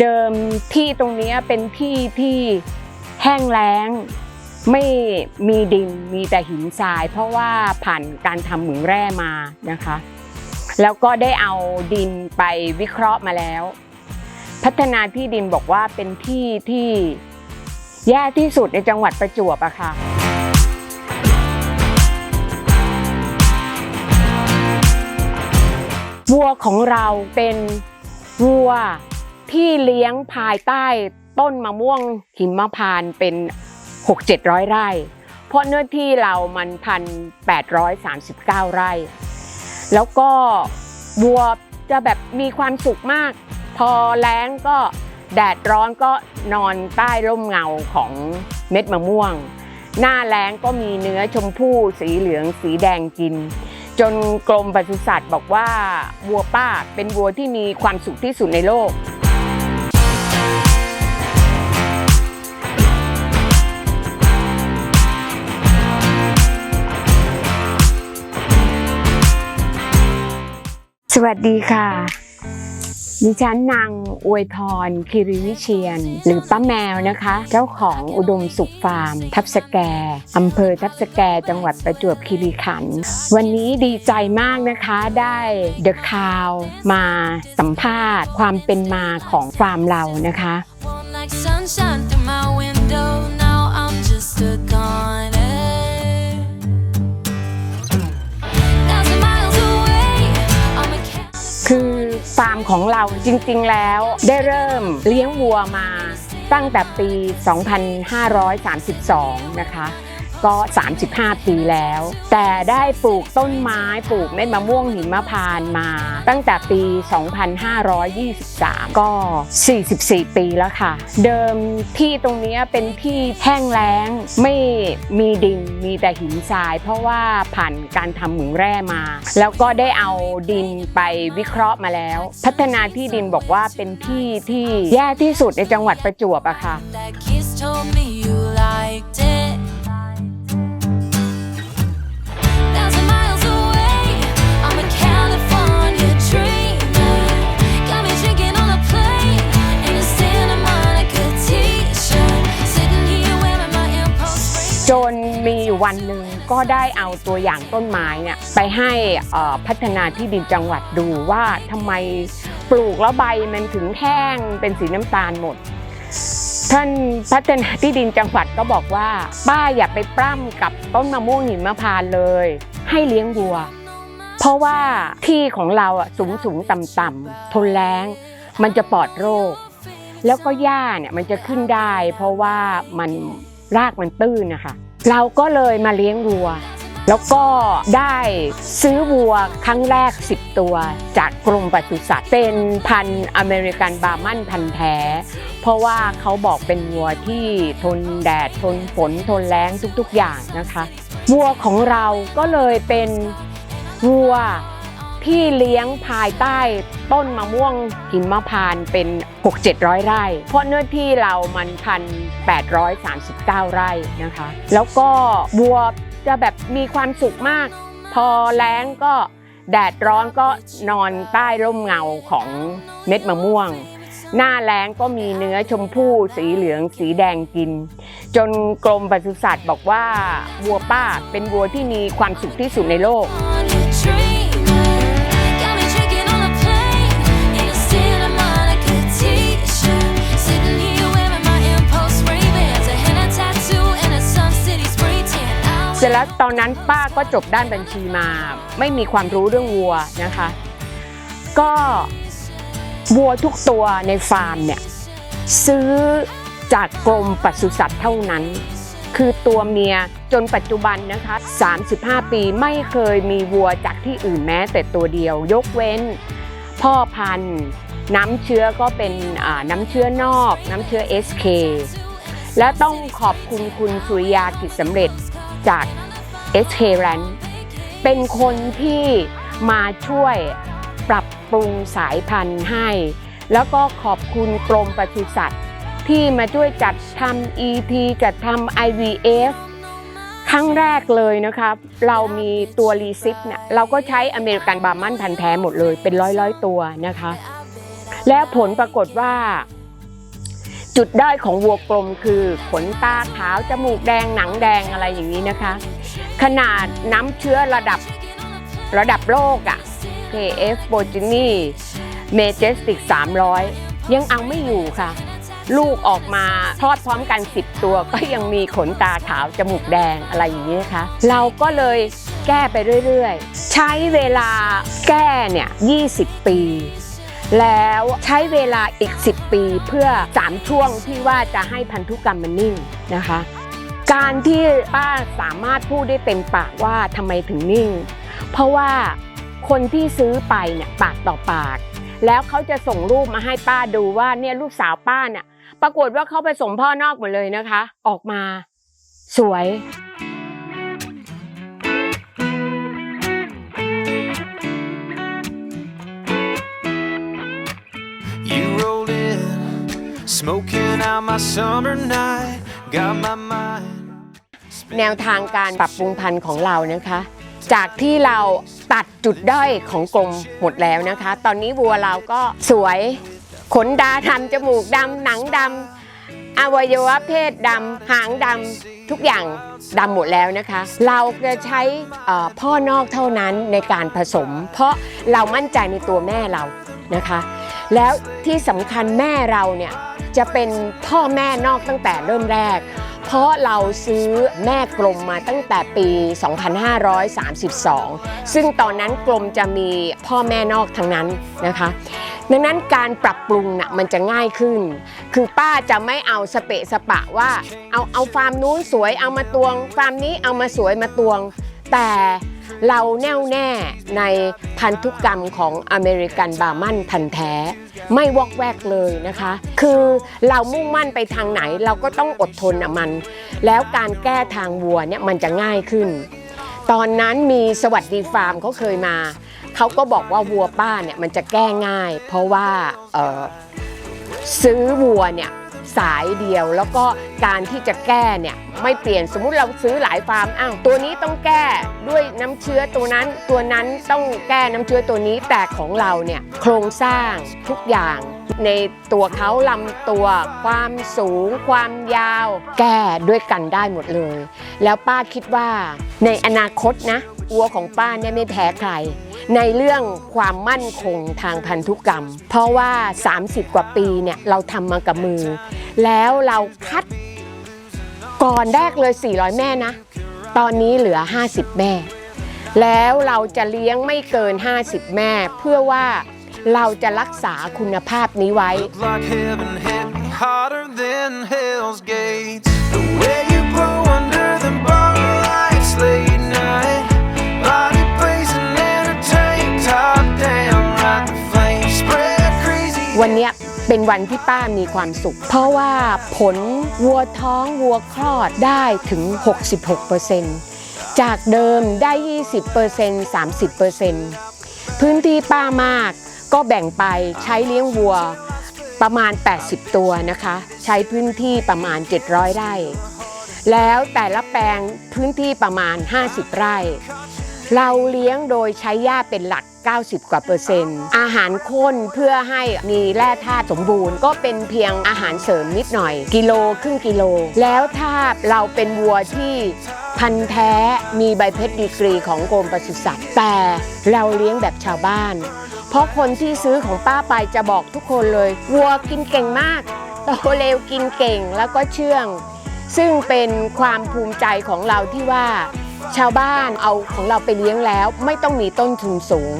เดิมที่ตรงนี้เป็นที่ที่แห้งแล้ง ไม่มีดินมีแต่หินทราย เพราะว่าผ่านการทำเหมืองแร่มานะคะ แล้วก็ได้เอาดินไปวิเคราะห์มาแล้ว พัฒนาที่ดินบอกว่าเป็นที่ที่แย่ที่สุดในจังหวัดประจวบอะค่ะวัวของเราเป็นวัว ที่เลี้ยงภายใต้ต้นมะม่วงหิมพานต์เป็น 6-700 ไร่ เพราะเนื้อที่เรามันพันแปดร้อยสามสิบเก้าไร่ แล้วก็วัวจะแบบมีความสุขมาก พอแล้งก็แดดร้อนก็นอนใต้ร่มเงาของเม็ดมะม่วง หน้าแล้งก็มีเนื้อชมพู่สีเหลืองสีแดงกิน จนกรมปศุสัตว์บอกว่าวัวป้าเป็นวัวที่มีความสุขที่สุดในโลก สวัสดีค่ะ ดิฉันนางอวยพรคิริวิเชียน หรือป้าแมวนะคะ เจ้าของอุดมสุขฟาร์ม ทับสแกอำเภอทับสแกจังหวัดประจวบคีรีขันธ์วันนี้ดีใจมากนะคะได้เดอะคาวมาสัมภาษณ์ความเป็นมาของฟาร์มเรานะคะามของเราจริงๆแล้วได้เริ่มเลี้ยงวัวมาตั้งแต่ปี 2532 นะคะ ก็ 35 ปีแล้ว แต่ได้ปลูกต้นไม้ปลูกเม็ดมะม่วงหิมพานมา ตั้งแต่ปี 2523 ก็ 44 ปีแล้วค่ะ เดิมที่ตรงนี้เป็นที่แห้งแล้งไม่มีดินมีแต่หินทราย เพราะว่าผ่านการทำเหมืองแร่มา แล้วก็ได้เอาดินไปวิเคราะห์มาแล้ว พัฒนาที่ดินบอกว่าเป็นที่ที่แย่ที่สุดในจังหวัดประจวบอะค่ะ อยู่วันหนึ่งก็ได้เอาตัวอย่างต้นไม้เนี่ยไปให้พัฒนาที่ดินจังหวัดดูว่าทำไมปลูกแล้วใบมันถึงแห้งเป็นสีน้ำตาลหมด ท่านพัฒนาที่ดินจังหวัดก็บอกว่าป้าอย่าไปปล้ำกับต้นมะม่วงหิมพานเลย ให้เลี้ยงวัว เพราะว่าที่ของเราสูงสูงต่ำต่ำทนแล้งมันจะปลอดโรค แล้วก็หญ้าเนี่ยมันจะขึ้นได้ เพราะว่ามันรากมันตื้นนะคะ เราก็เลยมาเลี้ยงวัว แล้วก็ได้ซื้อวัวครั้งแรก 10 ตัว จากกรมปศุสัตว์เป็นพันอเมริกันบาร์มันพันแท้ เพราะว่าเขาบอกเป็นวัวที่ทนแดด ทนฝนทนแล้งทุกๆอย่างนะคะ วัวของเราก็เลยเป็นวัว ที่เลี้ยงภายใต้ต้นมะม่วงหิมพานเป็น 6-700 ไร่ เพราะเนื้อที่เรามันพันแปดร้อยสามสิบเก้าไร่นะคะ แล้วก็วัวจะแบบมีความสุขมาก พอแล้งก็แดดร้อนก็นอนใต้ร่มเงาของเม็ดมะม่วง หน้าแล้งก็มีเนื้อชมพู่สีเหลืองสีแดงกิน จนกรมปศุสัตว์บอกว่าวัวป้าเป็นวัวที่มีความสุขที่สุดในโลก ร็จแล้วตอนนั้นป้าก็จบด้านบัญชีมา ไม่มีความรู้เรื่องวัวนะคะ ก็วัวทุกตัวในฟาร์มเนี่ยซื้อจากกรมปศุสัตว์เท่านั้น คือตัวเมียจนปัจจุบันนะคะ 35 ปีไม่เคยมีวัวจากที่อื่นแม้แต่ตัวเดียว ยกเว้น พ่อพันธุ์น้ำเชื้อก็เป็นน้ำเชื้อนอก น้ำเชื้อ SK และต้องขอบคุณคุณสุริยากิจสำเร็จ จาก SK r a n เป็นคนที่มาช่วยปรับปรุงสายพันธุ์ให้ แล้วก็ขอบคุณกรมปศุสัตว์ที่มาช่วยจัดทำ ET จัดทำ IVF ครั้งแรกเลยนะครับ เรามีตัวรีซิปเนี่ยเราก็ใช้อเมริกันบาร์มันพันแท้หมดเลยเป็นร้อยร้อยๆตัวนะคะ แล้วผลปรากฏว่า จุดด้อยของวัวกลมคือขนตาขาว จมูกแดงหนังแดงอะไรอย่างนี้นะคะ ขนาดน้ำเชื้อระดับระดับโลกอะ KF b o g i n i Majestic 300 ยังเอาไม่อยู่ค่ะ ลูกออกมาทอดพร้อมกัน 10 ตัวก็ยังมีขนตาขาว จมูกแดงอะไรอย่างนี้นะคะ เราก็เลยแก้ไปเรื่อยๆ ใช้เวลาแก้เนี่ย 20 ปี แล้วใช้เวลาอีก 10 ปีเพื่อ 3 ช่วงที่ว่าจะให้พันธุกรรมมันนิ่งนะคะ การที่ป้าสามารถพูดได้เต็มปากว่าทำไมถึงนิ่ง เพราะว่าคนที่ซื้อไปเนี่ยปากต่อปาก แล้วเขาจะส่งรูปมาให้ป้าดูว่าเนี่ยลูกสาวป้าเนี่ยปรากฏว่าเขาไปส่งพ่อนอกหมดเลยนะคะ ออกมา สวย smoking out my summer night, got my mind. แนวทางการปรับปรุงพันธุ์ของเรานะคะ จากที่เราตัดจุดด้อยของกรมหมดแล้วนะคะ ตอนนี้วัวเราก็สวยขนดาดำจมูกดำหนังดำอวัยวะเพศดำหางดำทุกอย่างดำหมดแล้วนะคะ เราจะใช้เอ่อพ่อนอกเท่านั้นในการผสม เพราะเรามั่นใจในตัวแม่เรานะคะ แล้วที่สำคัญแม่เราเนี่ย จะเป็นพ่อแม่นอกตั้งแต่เริ่มแรก เพราะเราซื้อแม่กลมมาตั้งแต่ปี 2532 ซึ่งตอนนั้นกลมจะมีพ่อแม่นอกทั้งนั้นนะคะดังนั้นการปรับปรุงน่ะมันจะง่ายขึ้น คือป้าจะไม่เอาสเปะสปะว่า เอาเอาฟาร์มนู้นสวยเอามาตวง ฟาร์มนี้เอามาสวยมาตวง แต่ เราแน่วแน่ในพันธุกรรมของอเมริกันบาร์มันพันแท้ ไม่วอกแวกเลยนะคะ คือเรามุ่งมั่นไปทางไหนเราก็ต้องอดทนอะมัน แล้วการแก้ทางวัวเนี่ยมันจะง่ายขึ้น ตอนนั้นมีสวัสดีฟาร์มเขาเคยมา เขาก็บอกว่าวัวป้าเนี่ยมันจะแก้ง่าย เพราะว่าซื้อวัวเนี่ย สายเดียวแล้วก็การที่จะแก้เนี่ยไม่เปลี่ยนสมมุติเราซื้อหลายฟาร์มอ้าวตัวนี้ต้องแก้ด้วยน้ำเชื้อตัวนั้นตัวนั้นต้องแก้น้ำเชื้อตัวนี้แต่ของเราเนี่ยโครงสร้างทุกอย่างในตัวเขาลำตัว ความสูง ความยาว แก้ด้วยกันได้หมดเลย แล้วป้าคิดว่าในอนาคตนะวัวของป้าเนี่ยไม่แพ้ใคร ในเรื่องความมั่นคงทางพันธุกรรม เพราะว่า 30 กว่าปีเนี่ยเราทำมากับมือ แล้วเราคัดก่อนแรกเลย 400 แม่นะ ตอนนี้เหลือ 50 แม่ แล้วเราจะเลี้ยงไม่เกิน 50 แม่ เพื่อว่าเราจะรักษาคุณภาพนี้ไว้ harder than hell's gates. The way you วันเนี้ยเป็นวันที่ป้ามีความสุข เพราะว่าผลวัวท้องวัวคลอดได้ถึง 66%จากเดิมได้ 20% 30%พื้นที่ป้ามากก็แบ่งไปใช้เลี้ยงวัวประมาณ 80 ตัวนะคะ ใช้พื้นที่ประมาณ 700 ไร่ แล้วแต่ละแปลงพื้นที่ประมาณ 50 ไร่ เราเลี้ยงโดยใช้หญ้าเป็นหลัก 90 กว่าเปอร์เซ็นต์ อาหารข้นเพื่อให้มีแร่ธาตุสมบูรณ์ ก็เป็นเพียงอาหารเสริมนิดหน่อย กิโลครึ่งกิโล แล้วถ้าเราเป็นวัวที่พันธุ์แท้มีใบเพชรดีกรีของกรมปศุสัตว์ แต่เราเลี้ยงแบบชาวบ้าน เพราะคนที่ซื้อของป้าไปจะบอกทุกคนเลยวัวกินเก่งมากโตเร็วกินเก่งแล้วก็เชื่อง ซึ่งเป็นความภูมิใจของเราที่ว่า ชาวบ้านเอาของเราไปเลี้ยงแล้ว ไม่ต้องมีต้นทุนสูง